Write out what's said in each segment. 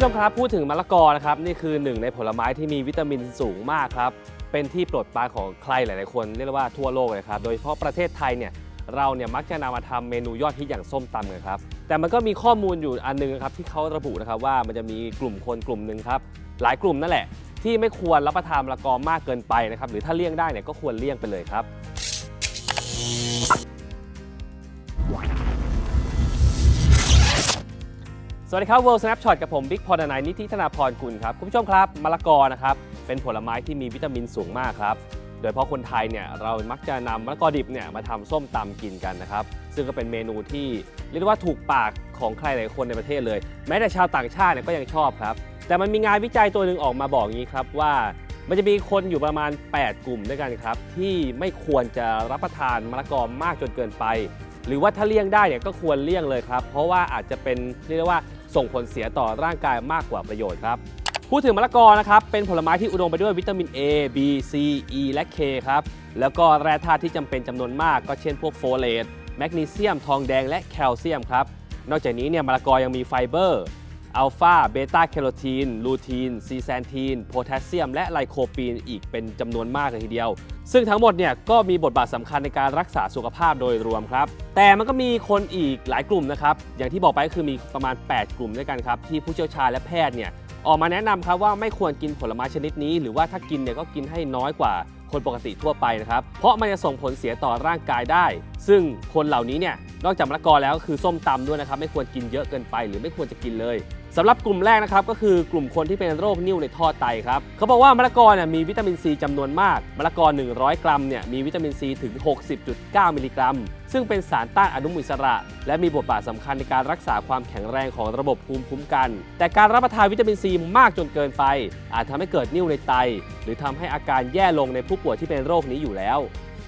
ผู้ชมครับพูดถึงมะละกอนะครับนี่คือหนึ่งในผลไม้ที่มีวิตามินสูงมากครับเป็นที่โปรดปรานของใครหลาย ๆ คนเรียกว่าทั่วโลกเลยครับโดยเฉพาะประเทศไทยเนี่ยเราเนี่ยมักจะนำมาทำเมนูยอดฮิตอย่างส้มตำกันครับแต่มันก็มีข้อมูลอยู่อันหนึงครับที่เขาระบุนะครับว่ามันจะมีกลุ่มคนกลุ่มหนึ่งครับหลายกลุ่มนั่นแหละ ที่ไม่ควรรับประทานมะละกอมากเกินไปนะครับหรือถ้าเลี่ยงได้เนี่ยก็ควรเลี่ยงไปเลยครับ สวัสดีครับ World Snapshot กับผมบิ๊กพอดนายนิติธนาพรกุลครับ คุณผู้ชมครับมะละกอนะครับเป็นผลไม้ที่มีวิตามินสูงมากครับ โดยเฉพาะคนไทยเนี่ยเรามักจะนำมะละกอดิบเนี่ยมาทำส้มตำกินกันนะครับ ซึ่งก็เป็นเมนูที่เรียกได้ว่าถูกปากของใครหลายคนในประเทศเลย แม้แต่ชาวต่างชาติเนี่ยก็ยังชอบครับ แต่มันมีงานวิจัยตัวหนึ่งออกมาบอกงนี้ครับว่ามันจะมีคนอยู่ประมาณ 8 กลุ่มด้วยกันครับ ที่ไม่ควรจะรับประทานมะละกอมากจนเกินไป หรือว่าถ้าเลี่ยงได้เนี่ยก็ควรเลี่ยงเลยครับ เพราะว่าอาจจะเป็นเรียกได้ว่า ส่งผลเสียต่อร่างกายมากกว่าประโยชน์ครับ พูดถึงมะละกอนะครับเป็นผลไม้ที่อุดมไปด้วยวิตามิน A B C E และ K ครับแล้วก็แร่ธาตุที่จำเป็นจำนวนมากก็เช่นพวกโฟเลตแมกนีเซียม ทองแดงและแคลเซียมครับนอกจากนี้เนี่ยมะละกอยังมีไฟเบอร์ อัลฟาเบต้าแคโรทีน ลูทีน ซีแซนทีน โพแทสเซียม และไลโคปีนอีกเป็นจำนวนมากเลยทีเดียว ซึ่งทั้งหมดเนี่ยก็มีบทบาทสำคัญในการรักษาสุขภาพโดยรวมครับ แต่มันก็มีคนอีกหลายกลุ่มนะครับ อย่างที่บอกไปก็คือมีประมาณ 8 กลุ่มด้วยกันครับ ที่ผู้เชี่ยวชาญและแพทย์เนี่ยออกมาแนะนำครับว่าไม่ควรกินผลไม้ชนิดนี้ หรือว่าถ้ากินเนี่ยก็กินให้น้อยกว่าคนปกติทั่วไปนะครับ เพราะมันจะส่งผลเสียต่อร่างกายได้ ซึ่งคนเหล่านี้เนี่ยนอกจากมะละกอแล้วก็คือส้มตำด้วยนะครับ ไม่ควรกินเยอะเกินไป หรือไม่ควรจะกินเลย สำหรับกลุ่มแรกนะครับก็คือกลุ่มคนที่เป็นโรคนิ่วในท่อไตครับเขาบอกว่ามะละกอเนี่ยมีวิตามินซีจำนวนมากมะละกอ 100 กรัมเนี่ยมีวิตามินซีถึง 60.9 มิลลิกรัม ซึ่งเป็นสารต้านอนุมูลอิสระ และมีบทบาทสำคัญในการรักษาความแข็งแรงของระบบภูมิคุ้มกัน แต่การรับประทานวิตามินซีมากจนเกินไป อาจทำให้เกิดนิ่วในไต หรือทำให้อาการแย่ลงในผู้ป่วยที่เป็นโรคนี้อยู่แล้ว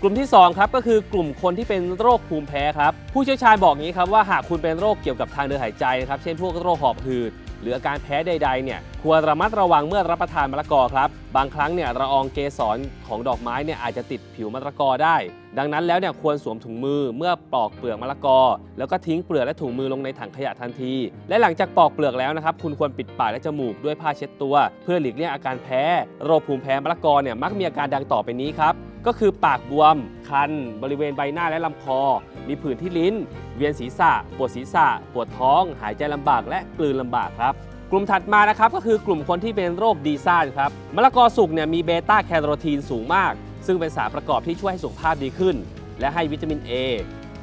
กลุ่มที่2ครับก็คือกลุ่มคนที่เป็นโรคภูมิแพ้ครับผู้เชี่ยวชาญบอกงี้ครับว่าหากคุณเป็นโรคเกี่ยวกับทางเดินหายใจนะครับเช่นพวกโรคหอบหืด หรืออาการแพ้ใดๆเนี่ยควรระมัดระวังเมื่อรับประทานมะละกอครับ บางครั้งเนี่ยละอองเกสรของดอกไม้เนี่ยอาจจะติดผิวมะละกอได้ ดังนั้นแล้วเนี่ยควรสวมถุงมือเมื่อปอกเปลือกมะละกอ แล้วก็ทิ้งเปลือกและถุงมือลงในถังขยะทันที และหลังจากปอกเปลือกแล้วนะครับคุณควรปิดปากและจมูกด้วยผ้าเช็ดตัว เพื่อหลีกเลี่ยงอาการแพ้ โรคภูมิแพ้มะละกอเนี่ยมักมีอาการดังต่อไปนี้ครับ ก็คือปากบวม คัน บริเวณใบหน้าและลำคอ มีผื่นที่ลิ้น เวียนศีรษะ ปวดศีรษะ ปวดท้อง หายใจลำบากและกลืนลำบากครับ กลุ่มถัดมานะครับก็คือกลุ่มคนที่เป็นโรคดีซ่านครับมะละกอสุกเนี่ยมีเบต้าแคโรทีนสูงมาก ซึ่งเป็นสารประกอบที่ช่วยให้สุขภาพดีขึ้น และให้วิตามิน A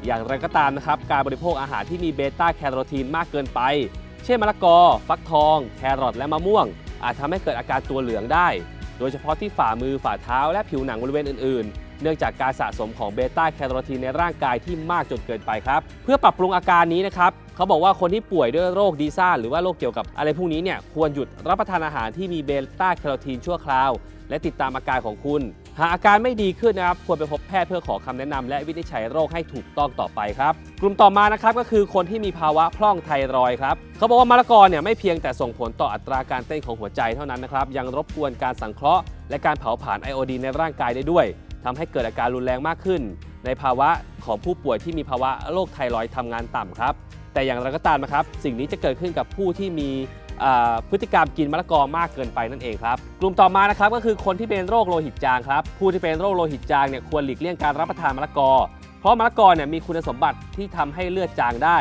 อย่างไรก็ตามนะครับการบริโภคอาหารที่มีเบต้าแคโรทีนมากเกินไป เช่นมะละกอ ฟักทอง แครอทและมะม่วง อาจทำให้เกิดอาการตัวเหลืองได้ โดยเฉพาะที่ฝ่ามือฝ่าเท้าและผิวหนังบริเวณอื่นๆ เนื่องจากการสะสมของเบต้าแคโรทีนในร่างกายที่มากจนเกินไปครับ เพื่อปรับปรุงอาการนี้นะครับ เขาบอกว่าคนที่ป่วยด้วยโรคดีซ่าหรือว่าโรคเกี่ยวกับอะไรพวกนี้เนี่ยควรหยุดรับประทานอาหารที่มีเบต้าแคโรทีนชั่วคราว และติดตามอาการของคุณ หากอาการไม่ดีขึ้นนะครับควรไปพบแพทย์เพื่อขอคำแนะนำและวินิจฉัยโรคให้ถูกต้องต่อไปครับ กลุ่มต่อมานะครับก็คือคนที่มีภาวะพร่องไทรอยครับเขาบอกว่ามะละกอเนี่ยไม่เพียงแต่ส่งผลต่ออัตราการเต้นของหัวใจเท่านั้นนะครับยังรบกวนการสังเคราะห์และการเผาผลาญไอโอดีนในร่างกายได้ด้วยทำให้เกิดอาการรุนแรงมากขึ้น ในภาวะของผู้ป่วยที่มีภาวะโรคไทรอยด์ทำงานต่ำครับ แต่อย่างไรก็ตามนะครับ สิ่งนี้จะเกิดขึ้นกับผู้ที่มีพฤติกรรมกินมะละกอมากเกินไปนั่นเองครับ กลุ่มต่อมานะครับก็คือคนที่เป็นโรคโลหิตจางครับ ผู้ที่เป็นโรคโลหิตจางเนี่ยควรหลีกเลี่ยงการรับประทานมะละกอ เพราะมะละกอเนี่ยมีคุณสมบัติที่ทำให้เลือดจางได้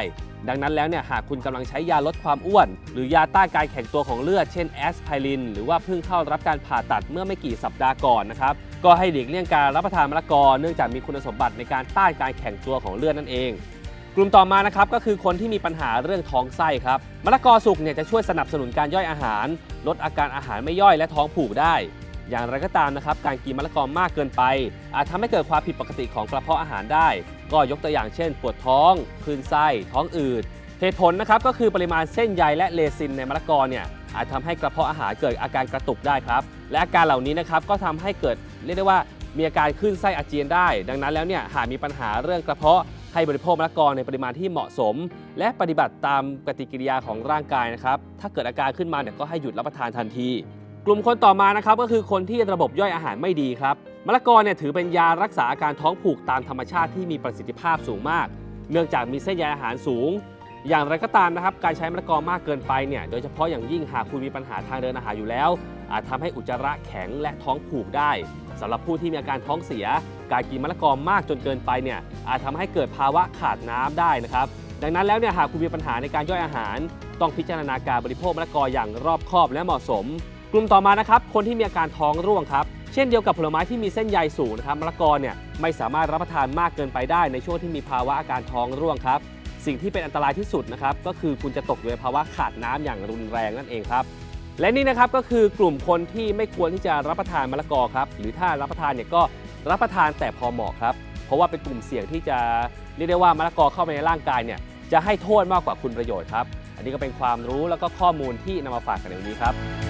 ดังนั้นแล้วเนี่ยหากคุณกำลังใช้ยาลดความอ้วน หรือยาต้านการแข็งตัวของเลือดเช่นแอสไพรินหรือว่าเพิ่งเข้ารับการผ่าตัดเมื่อไม่กี่สัปดาห์ก่อนนะครับก็ให้หลีกเลี่ยงการรับประทานมะละกอ เนื่องจากมีคุณสมบัติในการต้านการแข็งตัวของเลือดนั่นเอง กลุ่มต่อมานะครับก็คือคนที่มีปัญหาเรื่องท้องไส้ครับมะละกอสุกเนี่ยจะช่วยสนับสนุนการย่อยอาหาร ลดอาการอาหารไม่ย่อยและท้องผูกได้ อย่างไรก็ตามนะครับการกินมะละกอมากเกินไป อาจทำให้เกิดความผิดปกติของกระเพาะอาหารได้ ก็ยกตัวอย่างเช่น ปวดท้องคลื่นไส้ ท้องอืดเหตุผลนะครับก็คือปริมาณเส้นใยและเลซินในมะละกอเนี่ยอาจทำให้กระเพาะอาหารเกิดอาการกระตุกได้ครับ และอาการเหล่านี้นะครับก็ทำให้เกิดเรียกได้ว่ามีอาการขึ้นไส้อาเจียนได้ ดังนั้นแล้วเนี่ยหากมีปัญหาเรื่องกระเพาะ ให้บริโภคมะละกอในปริมาณที่เหมาะสม และปฏิบัติตามปฏิกิริยาของร่างกายนะครับ ถ้าเกิดอาการขึ้นมาเนี่ยก็ให้หยุดรับประทานทันที กลุ่มคนต่อมานะครับก็คือคนที่ระบบย่อยอาหารไม่ดีครับมะละกอเนี่ยถือเป็นยารักษาอาการท้องผูกตามธรรมชาติที่มีประสิทธิภาพสูงมาก เนื่องจากมีเส้นใยอาหารสูง อย่างไรก็ตามนะครับ การใช้มะละกอมากเกินไปเนี่ยโดยเฉพาะอย่างยิ่งหากคุณมีปัญหาทางเดินอาหารอยู่แล้ว อาจทำให้อุจจาระแข็งและท้องผูกได้สำหรับผู้ที่มีอาการท้องเสีย การกินมะละกอมากจนเกินไปเนี่ยอาจทำให้เกิดภาวะขาดน้ำได้นะครับ ดังนั้นแล้วเนี่ยหากคุณมีปัญหาในการย่อยอาหาร ต้องพิจารณาการบริโภคมะละกออย่างรอบคอบและเหมาะสม กลุ่มต่อมานะครับคนที่มีอาการท้องร่วงครับเช่นเดียวกับผลไม้ที่มีเส้นใยสูงนะครับมะละกอเนี่ยไม่สามารถรับประทานมากเกินไปได้ในช่วงที่มีภาวะอาการท้องร่วงครับสิ่งที่เป็นอันตรายที่สุดนะครับก็คือคุณจะตกอยู่ในภาวะขาดน้ำอย่างรุนแรงนั่นเองครับและนี่นะครับก็คือกลุ่มคนที่ไม่ควรที่จะรับประทานมะละกอครับหรือถ้ารับประทานเนี่ยก็ รับประทานแต่พอเหมาะครับ เพราะว่าเป็นกลุ่มเสี่ยงที่จะเรียกได้ว่ามะละกอเข้าไปในร่างกายเนี่ยจะให้โทษมากกว่าคุณประโยชน์ครับ อันนี้ก็เป็นความรู้แล้วก็ข้อมูลที่นำมาฝากกันในวันนี้ครับ